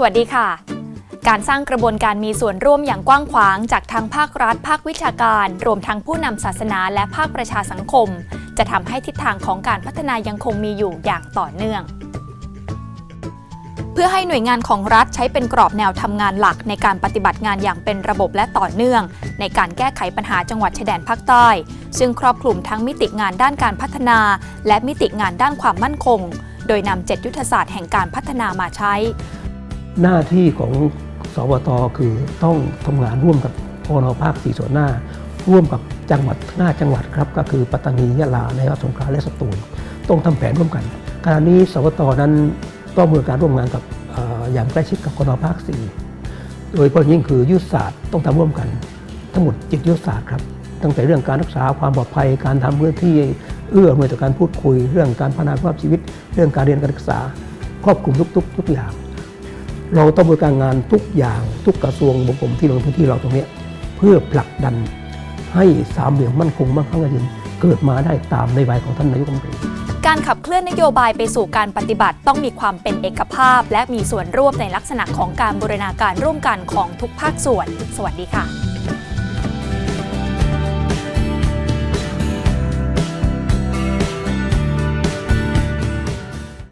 สวัสดีค่ะ การสร้างกระบวนการมีส่วนร่วมอย่างกว้างขวางจากทางภาครัฐ ภาควิชาการ รวมทั้งผู้นำศาสนาและภาคประชาสังคม จะทำให้ทิศทางของการพัฒนายังคงมีอยู่อย่างต่อเนื่อง เพื่อให้หน่วยงานของรัฐใช้เป็นกรอบแนวทำงานหลักในการปฏิบัติงานอย่างเป็นระบบและต่อเนื่อง ในการแก้ไขปัญหาจังหวัดชายแดนภาคใต้ ซึ่งครอบคลุมทั้งมิติงานด้านการพัฒนา และมิติงานด้านความมั่นคง โดยนำเจ็ดยุทธศาสตร์แห่งการพัฒนามาใช้ หน้าที่ของสวตคือต้องทำงานร่วมกับพนภาคสี่ส่วนหน้า ร่วมกับจังหวัดหน้าจังหวัดครับก็คือปัตตานียะลานครสงขลาและสตูลต้องทำแผนร่วมกันขณะนี้สวตนั้นต้องมือการร่วมงานกับออย่างใกล้ชิดกับพนภาคสี่โดยเฉพาะยิ่งคือยุทธศาสตร์ต้องทำร่วมกัน ทั้งหมดจิตยุทธศาสตร์ครับตั้งแต่เรื่องการรักษาความปลอดภัยการทำพื้นที่เอื้ออำนวยต่อการพูดคุย เรื่องการพัฒนาคุณภาพชีวิต เรื่องการเรียนการศึกษาครอบคลุมทุกๆทุกอย่าง เราต้องบริการงานทุกอย่างทุกกระทรวงบกรมที่ลงพื้นที่เราตรงนี้เพื่อผลักดันให้สามเหลี่ยมมั่นคงมั่งคั่งยั่งยืนเกิดมาได้ตามในวัยของท่านนายกรัฐมนตรีการขับเคลื่อนนโยบายไปสู่การปฏิบัติต้องมีความเป็นเอกภาพ และมีส่วนร่วมในลักษณะของการบูรณาการร่วมกันของทุกภาคส่วน สวัสดีค่ะ